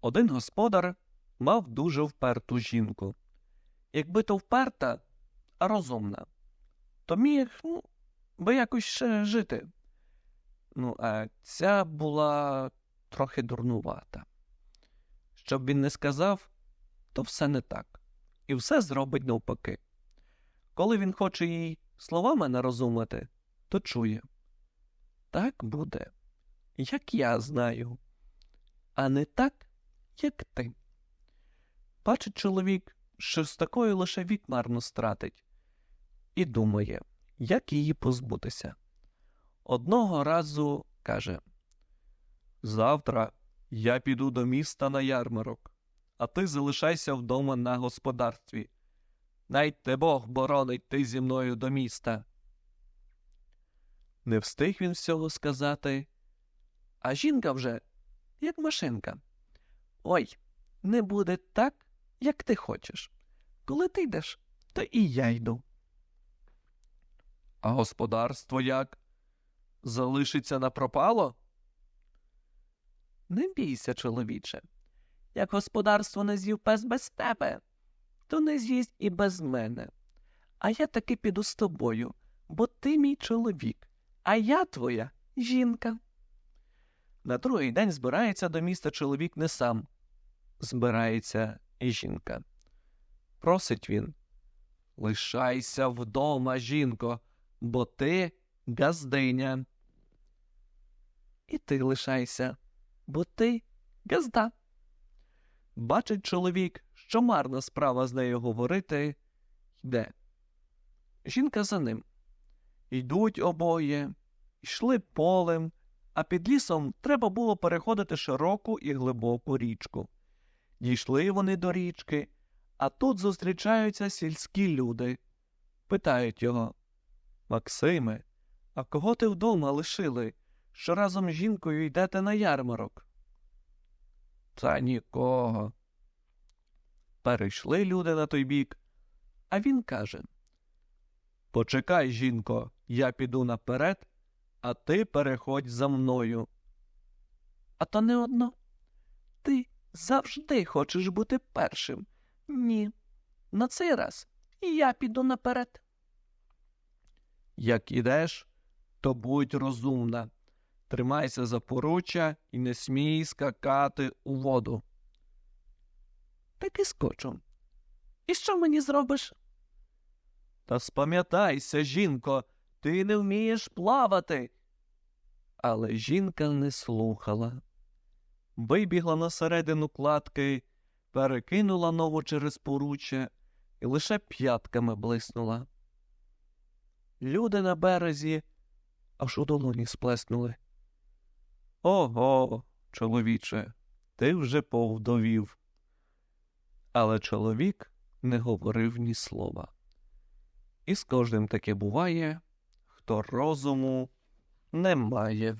Один господар мав дуже вперту жінку. Якби то вперта, а розумна, то міг, ну, би якось ще жити. Ну, а ця була трохи дурнувата. Щоб він не сказав, то все не так, і все зробить навпаки. Коли він хоче їй словами нарозумити, то чує. Так буде, як я знаю, а не так, як ти. Бачить чоловік, що з такою лише вік марно стратить, і думає, як її позбутися. Одного разу каже Завтра я піду до міста на ярмарок, а ти залишайся вдома на господарстві. Най те Бог боронить ти зі мною до міста. Не встиг він всього сказати, а жінка вже, як машинка. Ой, не буде так, як ти хочеш. Коли ти йдеш, то і я йду. А господарство як? Залишиться на пропало? Не бійся, чоловіче. Як господарство не з'їв пес без тебе, то не з'їсть і без мене. А я таки піду з тобою, бо ти мій чоловік, а я твоя жінка. На другий день збирається до міста чоловік не сам. Збирається і жінка. Просить він Лишайся вдома, жінко, бо ти газдиня. І ти лишайся, бо ти газда. Бачить чоловік, що марна справа з нею говорити, йде. Жінка за ним. Йдуть обоє, йшли полем, а під лісом треба було переходити широку і глибоку річку. Дійшли вони до річки, а тут зустрічаються сільські люди. Питають його Максиме, а кого ти вдома лишили, що разом з жінкою йдете на ярмарок? Та нікого. Перейшли люди на той бік, а він каже Почекай, жінко, я піду наперед, а ти переходь за мною. А то не одно. Ти завжди хочеш бути першим. Ні. На цей раз я піду наперед. Як ідеш, то будь розумна. Тримайся за поруччя і не смій скакати у воду. Так і скочу. І що мені зробиш? Та спам'ятайся, жінко, ти не вмієш плавати. Але жінка не слухала. Вибігла на середину кладки, перекинула ногу через поруччя і лише п'ятками блиснула. Люди на березі аж у долоні сплеснули. Ого, чоловіче, ти вже повдовів. Але чоловік не говорив ні слова. І з кожним таке буває, хто розуму не має.